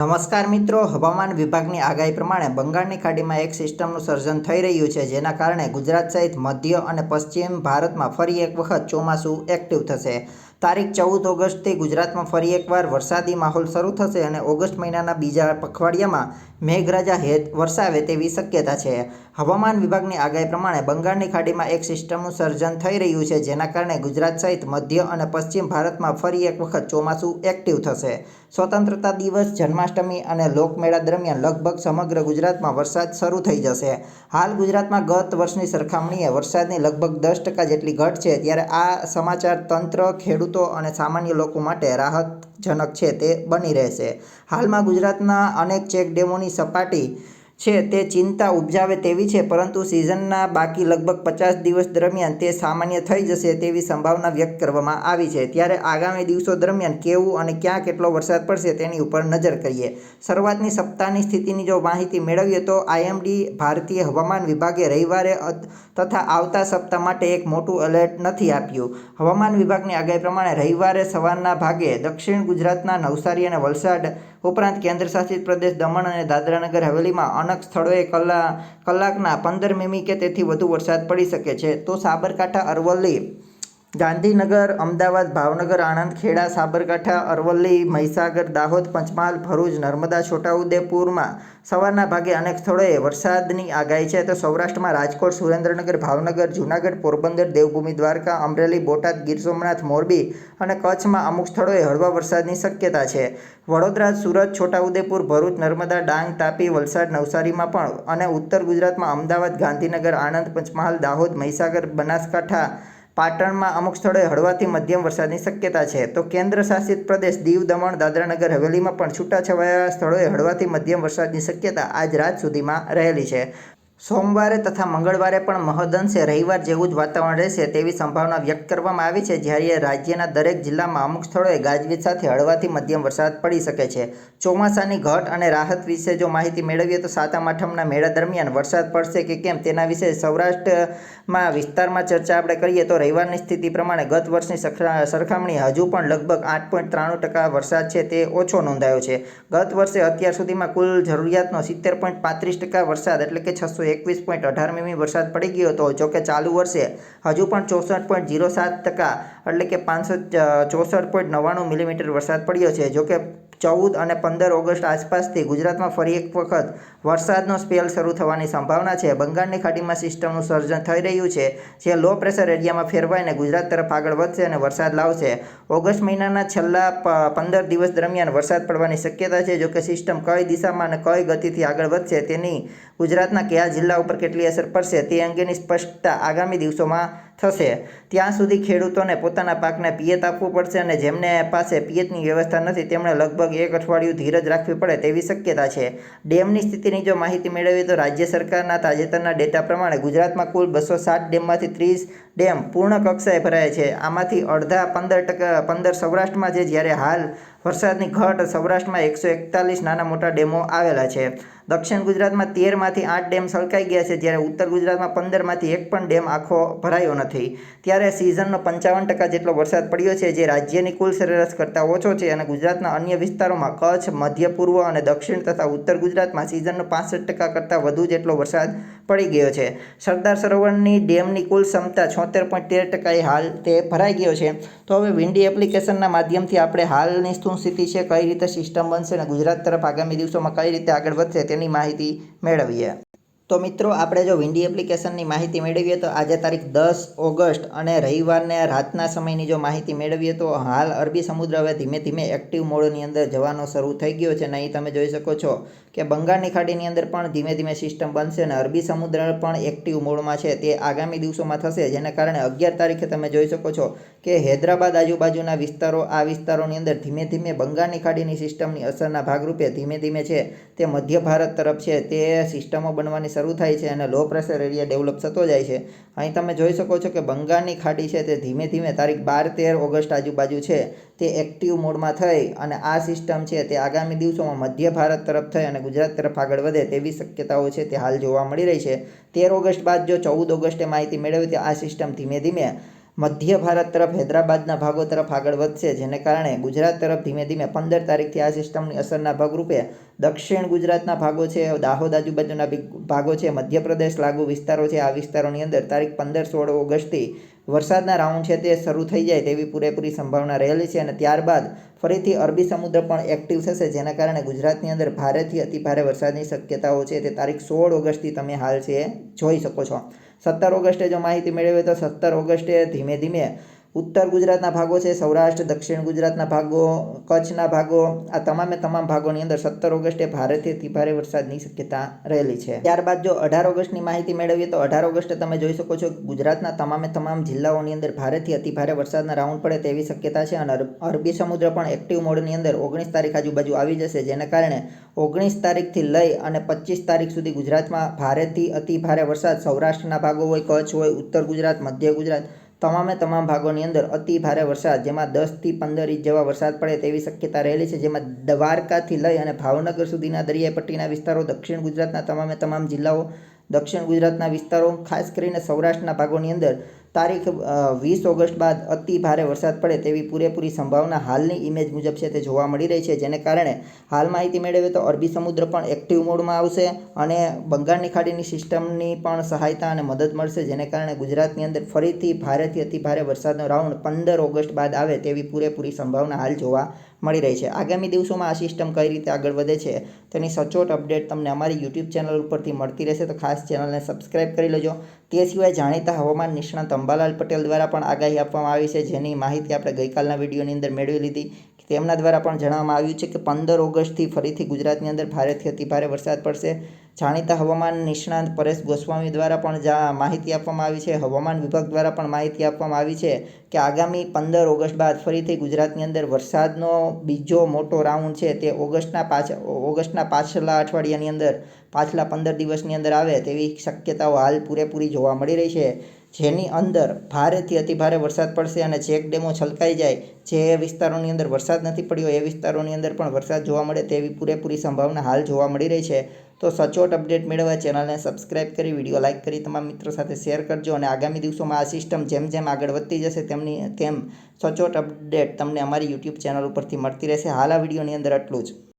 નમસ્કાર મિત્રો, હવામાન વિભાગની આગાહી પ્રમાણે બંગાળની ખાડીમાં એક સિસ્ટમનું સર્જન થઈ રહ્યું છે, જેના કારણે ગુજરાત સહિત મધ્ય અને પશ્ચિમ ભારતમાં ફરી એક વખત ચોમાસું એક્ટિવ થશે. તારીખ ચૌદ ઓગસ્ટથી ગુજરાતમાં ફરી એકવાર વરસાદી માહોલ શરૂ થશે અને ઓગસ્ટ મહિનાના બીજા પખવાડિયામાં મેઘરાજા હેત વરસાવે તેવી શક્યતા છે. હવામાન વિભાગની આગાહી પ્રમાણે બંગાળની ખાડીમાં એક સિસ્ટમનું સર્જન થઈ રહ્યું છે, જેના કારણે ગુજરાત સહિત મધ્ય અને પશ્ચિમ ભારતમાં ફરી એક વખત ચોમાસું એક્ટિવ થશે. સ્વતંત્રતા દિવસ, જન્માષ્ટમી અને લોકમેળા દરમિયાન લગભગ સમગ્ર ગુજરાતમાં વરસાદ શરૂ થઈ જશે. હાલ ગુજરાતમાં ગત વર્ષની સરખામણીએ વરસાદની લગભગ દસ ટકા જેટલી ઘટ છે, ત્યારે આ સમાચાર તંત્ર ખેડૂતો અને સામાન્ય લોકો માટે રાહતજનક છે તે બની રહેશે. હાલમાં ગુજરાતના અનેક ચેક ડેમોની સપાટી છે, તે ચિંતા ઉપજાવે તેવી છે, પરંતુ સિઝનના બાકી લગભગ પચાસ દિવસ દરમિયાન તે સામાન્ય થઈ જશે તેવી સંભાવના વ્યક્ત કરવામાં આવી છે. ત્યારે આગામી દિવસો દરમિયાન કેવું અને ક્યાં કેટલો વરસાદ પડશે તેની ઉપર નજર કરીએ. શરૂઆતની સપ્તાહની સ્થિતિની જો માહિતી મેળવીએ તો આઈએમડી ભારતીય હવામાન વિભાગે રવિવારે તથા આવતા સપ્તાહ માટે એક મોટું એલર્ટ નથી આપ્યું. હવામાન વિભાગની આગાહી પ્રમાણે રવિવારે સવારના ભાગે દક્ષિણ ગુજરાતના નવસારી અને વલસાડ ઉપરાંત કેન્દ્રશાસિત પ્રદેશ દમણ અને દાદરાનગર હવેલીમાં અનેક સ્થળોએ કલા, કલાકના પંદર મીમી કે તેથી વધુ વરસાદ પડી શકે છે. તો સાબરકાંઠા અરવલ્લી ગાંધીનગર, અમદાવાદ, ભાવનગર આણંદ ખેડા સાબરકાંઠા, અરવલ્લી, મહીસાગર, દાહોદ, પંચમહાલ, ભરૂચ, નર્મદા, છોટાઉદેપુરમાં સવારના ભાગે અનેક સ્થળોએ વરસાદની આગાહી છે. તો સૌરાષ્ટ્રમાં રાજકોટ, સુરેન્દ્રનગર, ભાવનગર, જૂનાગઢ, પોરબંદર, દેવભૂમિ, દ્વારકા, અમરેલી, બોટાદ, ગીર સોમનાથ, મોરબી અને કચ્છમાં અમુક સ્થળોએ હળવા વરસાદની શક્યતા છે. વડોદરા, સુરત, છોટાઉદેપુર, ભરૂચ, નર્મદા, ડાંગ, તાપી, વલસાડ, નવસારીમાં પણ અને ઉત્તર ગુજરાતમાં અમદાવાદ, ગાંધીનગર, આણંદ, પંચમહાલ, દાહોદ, મહીસાગર, બનાસકાંઠા પાટણમાં અમુક સ્થળોએ હળવાથી મધ્યમ વરસાદની શક્યતા છે. તો કેન્દ્ર શાસિત પ્રદેશ દીવ, દમણ, દાદરાનગર, હવેલીમાં પણ છૂટાછવાયા સ્થળોએ હળવાથી મધ્યમ વરસાદની શક્યતા આજ રાત સુધીમાં રહેલી છે. સોમવારે તથા મંગળવારે પણ મહદઅંશે રવિવાર જેવું જ વાતાવરણ રહેશે તેવી સંભાવના વ્યક્ત કરવામાં આવી છે, જ્યારે રાજ્યના દરેક જિલ્લામાં અમુક સ્થળોએ ગાજવીજ સાથે હળવાથી મધ્યમ વરસાદ પડી શકે છે. ચોમાસાની ઘટ અને રાહત વિશે જો માહિતી મેળવીએ તો સાતમ આઠમના મેળા દરમિયાન વરસાદ પડશે કે કેમ તેના વિશે સૌરાષ્ટ્રમાં વિસ્તારમાં ચર્ચા આપણે કરીએ તો રવિવારની સ્થિતિ પ્રમાણે ગત વર્ષની સરખામણી હજુ પણ લગભગ આઠ પોઈન્ટ ત્રાણું ટકા વરસાદ છે તે ઓછો નોંધાયો છે. ગત વર્ષે અત્યાર સુધીમાં કુલ જરૂરિયાતનો સિત્તેર પોઈન્ટ પાંત્રીસ ટકા વરસાદ એટલે કે છસો એકવીસ પોઈન્ટ અઢાર મીમી વરસાદ પડી ગયો હતો. જોકે ચાલુ વર્ષે હજુ પણ ચોસઠ પોઈન્ટ જીરો સાત ટકા એટલે કે પાંચસો ચોસઠ પોઈન્ટ નવ્વાણું મિલીમીટર વરસાદ પડ્યો છે. જોકે ચૌદ અને પંદર ઓગસ્ટ આસપાસથી ગુજરાતમાં ફરી એક વખત વરસાદનો સ્પેલ શરૂ થવાની સંભાવના છે. બંગાળની ખાડીમાં સિસ્ટમનું સર્જન થઈ રહ્યું છે, જે લો પ્રેશર એરિયામાં ફેરવાઈને ગુજરાત તરફ આગળ વધશે અને વરસાદ લાવશે. ઓગસ્ટ મહિનાના છેલ્લા પંદર દિવસ દરમિયાન વરસાદ પડવાની શક્યતા છે જોકે સિસ્ટમ કઈ દિશામાં અને કઈ ગતિથી આગળ વધશે તેની ગુજરાતના કયા જિલ્લા ઉપર કેટલી અસર પડશે તે અંગેની સ્પષ્ટતા આગામી દિવસોમાં થશે. ત્યાં સુધી ખેડૂતોને પોતાના પાકને પિયત આપવું પડશે અને જેમને પાસે પિયતની વ્યવસ્થા નથી, તેમણે લગભગ એક અઠવાડિયું ધીરજ રાખવી પડે તેવી શક્યતા છે. ડેમની સ્થિતિની જો માહિતી મેળવીએ તો રાજ્ય સરકારના તાજેતરના ડેટા પ્રમાણે ગુજરાતમાં કુલ બસો સાત ડેમમાંથી ત્રીસ ડેમ પૂર્ણ કક્ષાએ ભરાય છે. આમાંથી અડધા પંદર ટકા, પંદર સૌરાષ્ટ્રમાં છે, જ્યારે હાલ વરસાદની ઘટ સૌરાષ્ટ્રમાં એકસો એકતાલીસ નાના મોટા ડેમો આવેલા છે. દક્ષિણ ગુજરાતમાં તેરમાંથી આઠ ડેમ સલકાઈ ગયા છે, જ્યારે ઉત્તર ગુજરાતમાં પંદરમાંથી એક પણ ડેમ આખો ભરાયો નથી. ત્યારે સિઝનનો પંચાવન ટકા જેટલો વરસાદ પડ્યો છે, જે રાજ્યની કુલ સરેરાશ કરતાં ઓછો છે અને ગુજરાતના અન્ય વિસ્તારોમાં કચ્છ, મધ્ય પૂર્વ અને દક્ષિણ તથા ઉત્તર ગુજરાતમાં સિઝનનો પાસઠ ટકા કરતાં વધુ જેટલો વરસાદ પડી ગયો છે. સરદાર સરોવરની ડેમની કુલ ક્ષમતા છોતેર પોઈન્ટ તેર ટકાએ હાલ તે ભરાઈ ગયો છે. તો હવે વિન્ડી એપ્લિકેશનના માધ્યમથી આપણે હાલની શું સ્થિતિ છે, કઈ રીતે સિસ્ટમ બનશે અને ગુજરાત તરફ આગામી દિવસોમાં કઈ રીતે આગળ વધશે તેની માહિતી મેળવીએ. તો મિત્રો, આપણે જો વિન્ડી એપ્લિકેશનની માહિતી મેળવીએ તો આજે તારીખ દસ ઓગસ્ટ અને રવિવારને રાતના સમયની જો માહિતી મેળવીએ તો હાલ અરબી સમુદ્ર હવે ધીમે ધીમે એક્ટિવ મોડની અંદર જવાનો શરૂ થઈ ગયો છે. અને અહીં તમે જોઈ શકો છો કે બંગાળની ખાડીની અંદર પણ ધીમે ધીમે સિસ્ટમ બનશે અને અરબી સમુદ્ર પણ એક્ટિવ મોડમાં છે. તે આગામી દિવસોમાં થશે, જેને કારણે અગિયાર તારીખે તમે જોઈ શકો છો કે હૈદરાબાદ આજુબાજુના વિસ્તારો, આ વિસ્તારોની અંદર ધીમે ધીમે બંગાળની ખાડીની સિસ્ટમની અસરના ભાગરૂપે ધીમે ધીમે છે. તે મધ્ય ભારત તરફ છે. તે સિસ્ટમો બનવાની શરૂ થાય છે અને લો પ્રેશર એરિયા ડેવલપ થતો જાય છે. અહીં તમે જોઈ શકો છો કે બંગાળની ખાડી છે તે ધીમે ધીમે તારીખ બાર તેર ઓગસ્ટ આજુબાજુ છે. તે એક્ટિવ મોડમાં થઈ અને આ સિસ્ટમ છે તે આગામી દિવસોમાં મધ્ય ભારત તરફ થઈ અને ગુજરાત તરફ આગળ વધે તેવી શક્યતાઓ છે તે હાલ જોવા મળી રહી છે. તેર ઓગસ્ટ બાદ જો ચૌદ ઓગસ્ટે માહિતી મેળવી તો આ સિસ્ટમ ધીમે ધીમે મધ્ય ભારત તરફ, હૈદરાબાદના ભાગો તરફ આગળ વધશે, જેને કારણે ગુજરાત તરફ ધીમે ધીમે પંદર તારીખથી આ સિસ્ટમની અસરના ભાગરૂપે દક્ષિણ ગુજરાતના ભાગો છે, દાહોદ આજુબાજુના ભાગો છે, મધ્યપ્રદેશ લાગુ વિસ્તારો છે. આ વિસ્તારોની અંદર તારીખ પંદર સોળ ઓગસ્ટથી વરસાદના રાઉન્ડ છે તે શરૂ થઈ જાય તેવી પૂરેપૂરી સંભાવના રહેલી છે અને ત્યારબાદ ફરીથી અરબી સમુદ્ર પણ એક્ટિવ થશે, જેના કારણે ગુજરાતની અંદર ભારેથી અતિભારે વરસાદની શક્યતાઓ છે તે તારીખ સોળ ઓગસ્ટથી તમે હાલ છે જોઈ શકો છો. સત્તર ઓગસ્ટે જો માહિતી મેળવી તો સત્તર ઓગસ્ટે ધીમે ધીમે ઉત્તર ગુજરાતના ભાગો છે, સૌરાષ્ટ્ર, દક્ષિણ ગુજરાતના ભાગો, કચ્છના ભાગો, આ તમામે તમામ ભાગોની અંદર સત્તર ઓગસ્ટે ભારેથી અતિભારે વરસાદની શક્યતા રહેલી છે. ત્યારબાદ જો અઢાર ઓગસ્ટની માહિતી મેળવીએ તો અઢાર ઓગસ્ટે તમે જોઈ શકો છો ગુજરાતના તમામે તમામ જિલ્લાઓની અંદર ભારેથી અતિભારે વરસાદના રાઉન્ડ પડે તેવી શક્યતા છે અને અરબી સમુદ્ર પણ એક્ટિવ મોડની અંદર ઓગણીસ તારીખ આજુબાજુ આવી જશે, જેના કારણે ઓગણીસ તારીખથી લઈ અને પચીસ તારીખ સુધી ગુજરાતમાં ભારેથી અતિભારે વરસાદ સૌરાષ્ટ્રના ભાગો હોય, કચ્છ હોય, ઉત્તર ગુજરાત, મધ્ય ગુજરાત તમામે તમામ ભાગોની અંદર અતિ ભારે વરસાદ, જેમાં દસથી પંદર ઇંચ જેવા વરસાદ પડે તેવી શક્યતા રહેલી છે, જેમાં દ્વારકાથી લઈ અને ભાવનગર સુધીના દરિયાઈ પટ્ટીના વિસ્તારો, દક્ષિણ ગુજરાતના તમામે તમામ જિલ્લાઓ દક્ષિણ ગુજરાતના વિસ્તારો ખાસ કરીને સૌરાષ્ટ્રના ભાગોની અંદર તારીખ વીસ ઓગસ્ટ બાદ અતિ ભારે વરસાદ પડે તેવી પૂરેપૂરી સંભાવના હાલની ઇમેજ મુજબ છે તે જોવા મળી રહી છે. જેને કારણે હાલ માહિતી મેળવે તો અરબી સમુદ્ર પણ એક્ટિવ મોડમાં આવશે અને બંગાળની ખાડીની સિસ્ટમની પણ સહાયતા અને મદદ મળશે. જેને કારણે ગુજરાતની અંદર ફરીથી ભારેથી અતિ ભારે વરસાદનો રાઉન્ડ પંદર ઓગસ્ટ બાદ આવે તેવી પૂરેપૂરી સંભાવના હાલ જોવા મળી રહી છે. આગામી દિવસોમાં આ સિસ્ટમ કઈ રીતે આગળ વધે છે તેની સચોટ અપડેટ તમને અમારી યુટ્યુબ ચેનલ ઉપરથી મળતી રહેશે. તો ખાસ ચેનલને સબસ્ક્રાઇબ કરી લેજો. તે સિવાય જાણીતા હવામાન નિષ્ણાત અંબાલાલ પટેલ દ્વારા પણ આગાહી આપવામાં આવી છે. જેની માહિતી આપણે ગઈકાલના વિડીયોની અંદર મેળવી લીધી. તેમના દ્વારા પણ જણાવવામાં આવ્યું છે કે પંદર ઓગસ્ટથી ફરીથી ગુજરાતની અંદર ભારેથી અતિભારે વરસાદ પડશે. જાણીતા હવામાન નિષ્ણાંત પરેશ ગોસ્વામી દ્વારા પણ જા માહિતી આપવામાં આવી છે. હવામાન વિભાગ દ્વારા પણ માહિતી આપવામાં આવી છે કે આગામી પંદર ઓગસ્ટ બાદ ફરીથી ગુજરાતની અંદર વરસાદનો બીજો મોટો રાઉન્ડ છે. તે ઓગસ્ટના પાછ ઓગસ્ટના પાછલા અઠવાડિયાની અંદર, પાછલા પંદર દિવસની અંદર આવે તેવી શક્યતાઓ હાલ પૂરેપૂરી જોવા મળી રહી છે. જેની અંદર ભારેથી અતિભારે વરસાદ પડશે અને ચેક ડેમો છલકાઈ જાય. જે વિસ્તારોની અંદર વરસાદ નથી પડ્યો, એ વિસ્તારોની અંદર પણ વરસાદ જોવા મળે તેવી પૂરેપૂરી સંભાવના હાલ જોવા મળી રહી છે. તો સચોટ અપડેટ મેળવવા ચેનલને સબસ્ક્રાઇબ કરી, વીડિયો લાઇક કરી, તમામ મિત્રો સાથે શેર કરજો અને આગામી દિવસોમાં આ સિસ્ટમ જેમ જેમ આગળ વધતી જશે તેમની તેમ સચોટ અપડેટ તમને અમારી યુટ્યુબ ચેનલ ઉપરથી મળતી રહેશે. હાલ આ વિડીયોની અંદર આટલું જ.